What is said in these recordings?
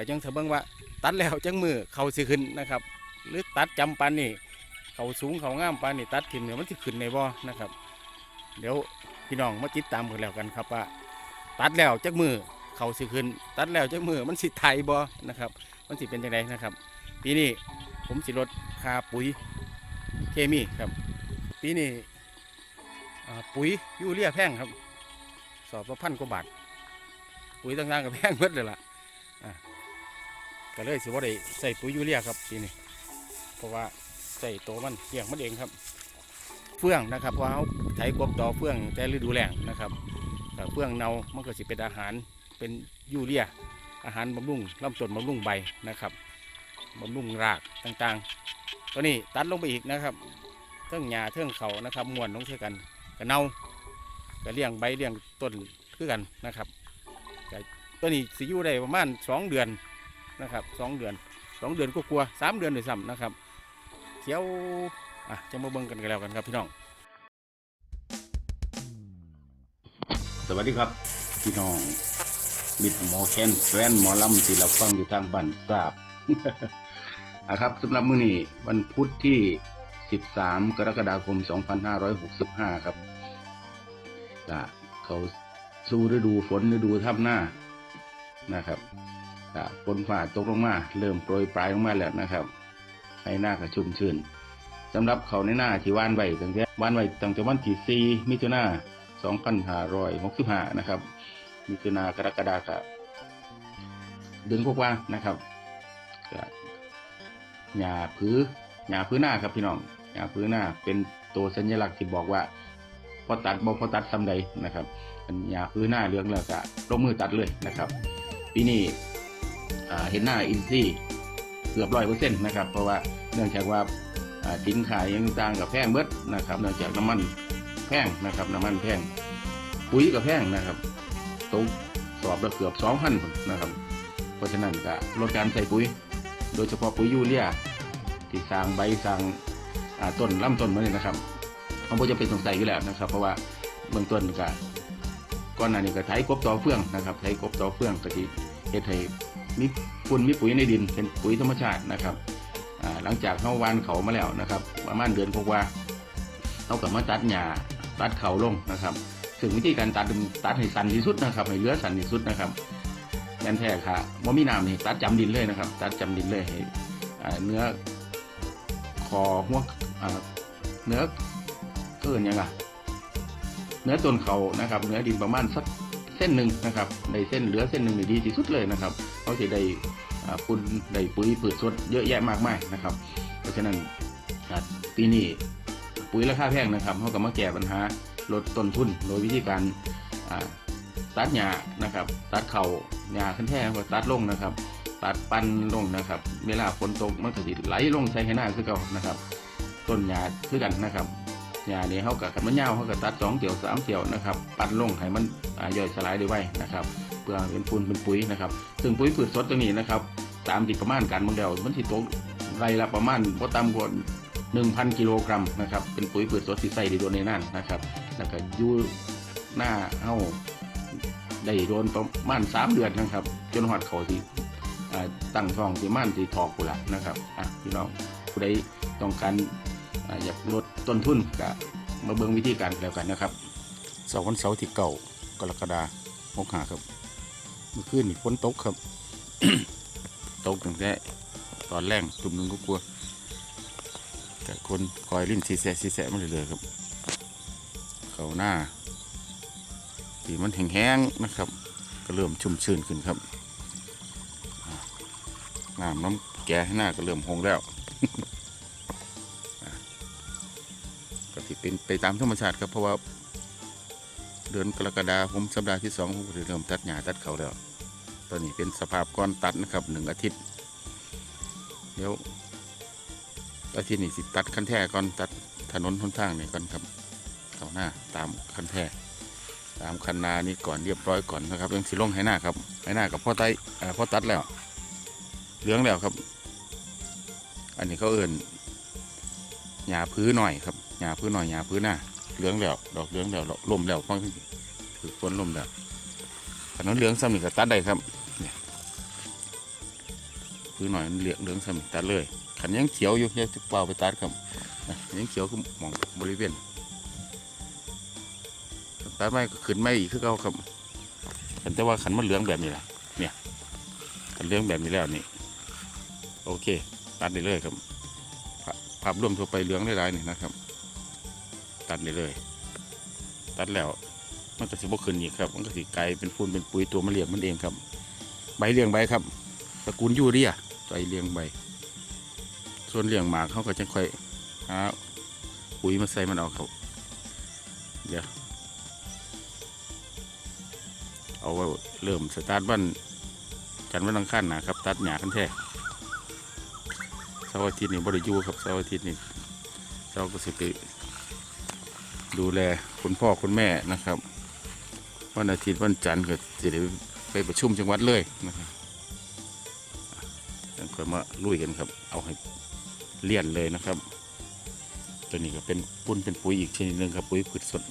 ก็จังเถอะเบิ่งว่า ตัดแล้วจังมือเขาสิขึ้นนะครับ หรือตัดจำปานนี่เขาสูงเขางามปานนี่ตัดถิ่มเนี่ยมันสิขึ้นในบ่อนะครับ เดี๋ยวพี่น้องมาติดตามกันแล้วกันครับว่าตัดแล้วจักมือเขาสิขึ้น ตัดแล้วจักมือมันสิไทยบ่นะครับ มันสิเป็นยังไงนะครับ ปีนี้ผมสิลดค่าปุ๋ยเคมีครับ ปีนี้ปุ๋ยยูเรียแพงครับ สอบละพันกว่าบาทปุ๋ยต่างๆก็แพงเบิดเลยละ่ะ ก็เลยสิว่าได้ใส่ปุ๋ยยูเรียครับปีนี้เพราะว่าใส่โตวมันเลี้ยงมันเองครับ เฟื่องนะครับเพราะเขาไถกบต่อเฟื่องแต่ฤดูแล้งนะครับแต่เฟื่องเนามันก็สิเป็นอาหารเป็นยูเรีย อาหารบำรุงลำต้นบำรุงใบนะครับบำรุงรากต่างๆ ตัวนี้ตัดลงไปอีกนะครับเทิงหญ้าเทิงเขานะครับมวนลงใส่กันกระเนาก็เลี้ยงใบเลี้ยงต้นคือกันนะครับตัวนี้สิอยู่ได้ประมาณสองเดือน นะครับสองเดือนสองเดือนก็กลัวสามเดือนด้วยซ้ำนะครับเขียวอะจะมาเบิ่งกันกันแล้วกันครับพี่น้อง สวัสดีครับพี่น้องมิดหมอแคนแฟนหมอลำที่เราฟังอยู่ทางบ้านทราบอะครับสำหรับมื้อนี้วันพุธที่ 13 กรกฎาคม 2565 ครับก็เขาสู่ฤดูฝนฤดูทับหน้านะครับ ฝนฝ่าตกลงมาเริ่มโปรยปลายลงมาแล้วนะครับให้หน้าก็ชุ่มชื่นสำหรับเขาในหน้าที่ว่านไว้ตั้งแต่ว่านไว้ตั้งแต่วันที่4มิถุนายน2565นะครับ มิถุนากรกฎาคมเดือนกว่านะครับก็หญ้าพื้หญ้าพื้หน้าครับพี่น้องหญ้าพื้หน้าเป็นตัวสัญลักษณ์ที่บอกว่าพอตัดบ่พอตัดซ้ำใดนะครับอันหญ้าพื้หน้าเรื่องแล้วก็ลงมือตัดเลยนะครับปีนี้ เห็นหน้าอินซี่เกือบร้อยเปอร์เซ็นต์นะครับ เพราะว่าเนื่องจากว่าสินขายยังต่างกับแพงเบิดนะครับ เนื่องจากน้ำมันแพงนะครับ น้ำมันแพงปุ๋ยก็แพงนะครับตกสอบละเกือบสองพันนะครับ เพราะฉะนั้นก็ลดการใส่ปุ๋ย โดยเฉพาะปุ๋ยยูเรียที่สร้างใบสร้างต้นลำต้นมาเนี่ยนะครับเขาบ่จะเป็นสงสัยอยู่แล้วนะครับ เพราะว่าเบื้องต้นก็ก่อนหน้านี้ก็ไถกบต่อเฟื่องนะครับไถกบต่อเฟื่องก็ที่เฮ็ดให้ มีฝุ่นมีปุ๋ยในดินเป็นปุ๋ยธรรมชาตินะครับหลังจากเขาวานเขามาแล้วนะครับ ประมาณเดือนกว่าๆเขาก็มาตัดหญ้าตัดเขาลงนะครับซึ่งวิธีการตัดตัดให้สั้นที่สุดนะครับให้เหลือสั้นที่สุดนะครับแม่นแท้ค่ะว่ามีน้ำนี่ตัดจำดินเลยนะครับ ตัดจำดินเลยให้เนื้อคอหัวเนื้อเกินยังไงเนื้อต้นเขานะครับ เนื้อดินประมาณสักเส้นหนึ่งนะครับ ในเส้นเหลือเส้นหนึ่งดีที่สุดเลยนะครับ เขาจะได้ปุ่นได้ปุ๋ยพืชสดเยอะแยะมากมายนะครับ เพราะฉะนั้นปีนี้ปุ๋ยราคาแพงนะครับเขาก็มาแก้ปัญหาลดต้นทุนโดยวิธีการตัดหญ้านะครับ ตัดเขาหญ้าขั้นแท้ก็ตัดลงนะครับ ตัดปันลงนะครับ เวลาฝนตกมันก็สิไหลลงใส่ให้หน้าคือเก่านะครับ ต้นหญ้าคือกันนะครับหญ้านี่เขากับขันมันยาวเขาก็ตัดสองเตี่ยวสามเตี่ยวนะครับ ปันลงให้มันย่อยสลายได้ไวนะครับ พื่อเป็นฝุ่นเป็นปุ๋ยนะครับซึ่งปุ๋ยพืชสดตัวนี้นะครับตามที่ประมาณการบางเดียวมันสิตกไรละประมาณบ่ต่ำกว่า1,000กิโลกรัมนะครับเป็นปุ๋ยพืชสดที่ใส่ในโดนในนั่นนะครับแล้วก็ยู่หน้าเฮาได้โดนประมาณสามเดือนนะครับ จนหอดเขาที่ตั้งท้องที่ม่านที่ทอกกูละนะครับอะพี่น้องผู้ใดต้องการอยากลดต้นทุนก็มาเบิ่งวิธีการแล้วกันนะครับเสาร์วันเสาร์ที่เก่ากรกฎาคมหาครับ มื่อคืนนี่ฝนตกครับ ตกตั้งแต่ตอนแรกตุ่มหนึ่งก็กลัวแต่คนคอยลิ้นซีแสะซีแสะมาเรื่อยๆครับ เขาหน้าที่มันแห้งๆนะครับ ก็เริ่มชุ่มชื่นขึ้นครับน้ำน้ำแกให้หน้าก็เริ่มหงแล้วก็ที่เป็นไปตามธรรมชาติครับเพราะว่า เดือนกรกฎาคมสัปดาห์ที่สองผมก็เริ่มตัดหญ้าตัดเขาแล้ว ตอนนี้เป็นสภาพก้อนตัดนะครับหนึ่งอาทิตย์ เดี๋ยวอาทิตย์นี้สิตัดคันแท้ก่อนตัดถนนหนทางนี่ก่อนครับเขาหน้าตามคันแท้ตามคันนานี่ก่อนเรียบร้อยก่อนนะครับยังสิลงให้หน้าครับให้หน้ากับพ่อไตอพ่อตัดแล้วเหลืองแล้วครับ อันนี้เขาเอิ่นหญ้าพื้นหน่อยครับหญ้าพื้นหน่อยหญ้าพื้นหน้า เหลืองแล้ว ดอกเหลืองแล้วลมแล้วฟังถือฝนลมแล้วถนนเหลืองซ้ำนี่ก็ตัดได้ครับเนี่ยปุ๋ยหน่อยเหลืองเหลืองสมิตัดเลยขันยังเขียวอยู่ยังจะเปล่าไปตัดครับยังเขียวคือมองบริเวณตัดไม่ก็ขึ้นไม่อีกคือเก่าครับขันแต่ว่าขันมันเหลืองแบบนี้แหละเนี่ยขันเหลืองแบบนี้แล้วนี่โอเค ตัดได้เลยครับภาพรวมทั่วไปเหลืองได้หลายนี่นะครับ ตัดได้เลย ตัดแล้วมันก็สิบขึ้นอีกครับ มันก็สิกลเป็นฝุ่นเป็นปุ๋ยตัวมะเรียงมันเองครับ ใบเลี้ยงใบครับตระกูลยูเรียใบเลี้ยงใบ ส่วนเลี้ยงหมากเขาก็จะค่อยหาปุ๋ยมาใส่มันเอาครับเดี๋ยวเอาไว้เริ่มสตาร์ทวันจันทร์วันอังคารนะครับ ตัดหญ้ากันแท้เสาร์อาทิตย์นี่บริยูครับเสาร์อาทิตย์นี่เสาร์ก็สิไป ดูแลคุณพ่อคุณแม่นะครับ วันอาทิตย์วันจันทร์ก็จะได้ไปประชุมจังหวัดเลยนะครับแล้วก็มาลุยกันครับ เอาให้เลี่ยนเลยนะครับ ตัวนี้ก็เป็นปุ้นเป็นปุ๋ยอีกชนิดหนึ่งครับปุ๋ยพืชสด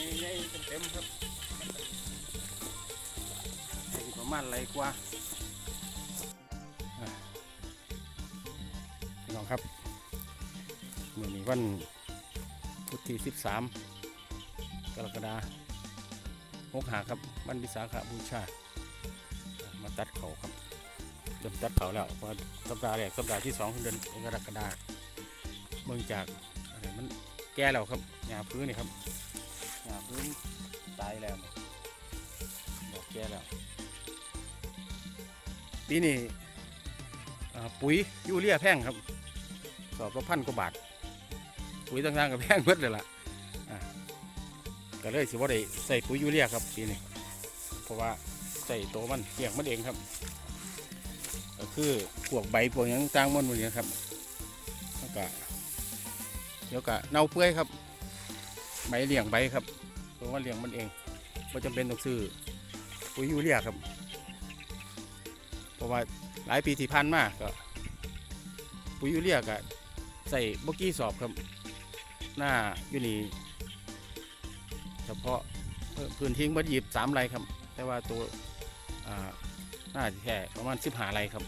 ให้ใหญ่เต็มๆครับให้ประมาณไรกว่าอะพี่น้องครับมื่อนี้วันพุธที่ 13 กรกฎาคมหกหาครับวันวิสาขบูชา มาตัดเขาครับเริ่มตัดเขาแล้วเพอสัปดาห์แรกสัปดาห์ที่สองของเดือนกรกฎาคมเมืองจากอะไรมันแก่แล้วครับหญ้าพื้นนี่ครับ หาพื้นตายแล้วเนี่ยดอกแก่แล้วปีนี้ปุ๋ยยูเรียแพงครับ สอบละพันกว่าบาท ปุ๋ยต่างๆก็แพงเบิดเลยล่ะก็เลยสิว่าได้ใส่ปุ๋ยยูเรียครับปีนี้เพราะว่าใส่โตวมันเลี้ยงมันเองครับ ก็คือพวกใบพวกหยังต่างๆมันหมดนี้ครับแล้วก็เดี๋ยวก็เน่าเปื่อยครับใบเลี้ยงใบครับ ตัวมันเลี้ยงมันเองไม่จำเป็นต้องซื้อปุ๋ยยูเรียครับ เพราะว่าหลายปีที่ผ่านมาก็ปุ๋ยยูเรียก็ใส่บกี้สอบครับ หน้าอยู่นี่เฉพาะพื้นที่บัดยีบสามไรครับ แต่ว่าตัวหน้าแค่ประมาณสิบหาไรครับ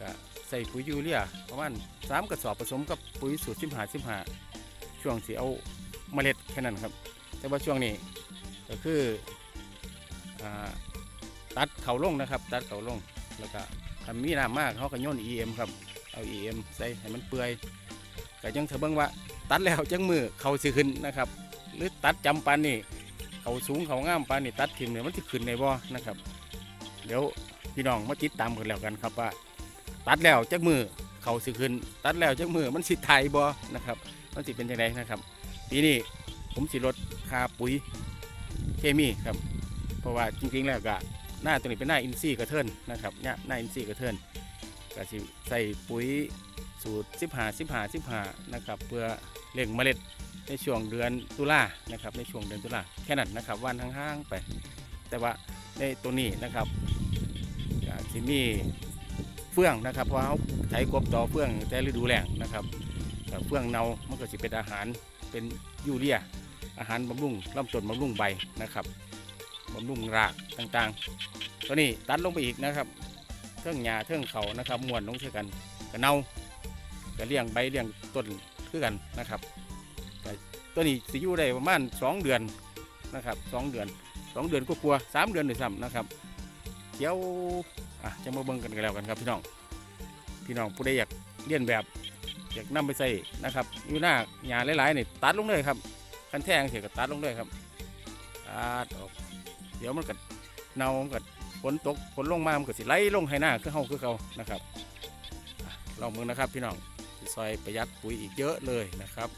ก็ใส่ปุ๋ยยูเรียประมาณสามกระสอบผสมกับปุ๋ยสูตรสิบหาสิบหาช่วงที่เอาเมล็ดแค่นั้นครับ แต่ว่าช่วงนี้ก็คือตัดเขาลงนะครับ ตัดเขาลงแล้วก็ทำมีน้ำมากเขาก็ย่น EM ครับเอา EM ใส่ให้มันเปื่อยก็ยังเถอะเบิ่งว่า ตัดแล้วจังมือเขาสิขึ้นนะครับ หรือตัดจำปานนี่เขาสูงเขาง่ามปานนี่ตัดทิ่มเนี่ยมันสิขึ้นในบ่อนะครับ เดี๋ยวพี่น้องมาติดตามกันแล้วกันครับว่า ตัดแล้วจักมือเขาสิขึ้น ตัดแล้วจักมือมันสิไทยบ่นะครับ มันสิเป็นยังไงนะครับปีนี้ผมสิลด ค่าปุ๋ยเคมีครับ เพราะว่าจริงๆแล้วก็หน้าตัวนี้เป็นหน้าอินทรีย์กระเทินนะครับเนี่ยหน้าอินทรีย์กระเทินก็สิใส่ปุ๋ยสูตรสิบหาสิบหาสิบหานะครับเพื่อเลี้ยงเมล็ดในช่วงเดือนตุลานะครับในช่วงเดือนตุลาแค่นั้นนะครับวันห่างๆไป แต่ว่าในตัวนี้นะครับก็ที่มีเฟื่องนะครับเพราะเขาไถกบต่อเฟื่องแต่ฤดูแล้งนะครับเฟื่องเนามันก็จะเป็นอาหารเป็นยูเรีย อาหารบำรุงลำต้นบำรุงใบนะครับบำรุงรากต่างๆ ตัวนี้ตัดลงไปอีกนะครับเทิงหญ้าเทิงเขานะครับมวนลงเช่กันกระเนาก็เลี้ยงใบเลี้ยงต้นคือกันนะครับตัวนี้สิอยู่ได้ประมาณ2เดือนนะครับสองเดือนสองเดือนก็กลัวๆสามเดือนด้วยซ้ำนะครับเดี๋ยวอะจะมาเบิ่งกันกันแล้วกันครับพี่น้องพี่น้องผู้ใดอยากเลียนแบบอยากนำไปใส่นะครับอยู่หน้าหญ้าหลายๆนี่ตัดลงเลยครับ คันแท่งเสียก็ตัดลงด้วยครับตัดออกเดี๋ยวมันก็เน่ามันก็ฝนตกฝนลงมามันก็สิไหลลงให้หน้าคือเฮาคือเขานะครับลองมึงนะครับพี่น้องซอยประหยัดปุ๋ยอีกเยอะเลยนะครับ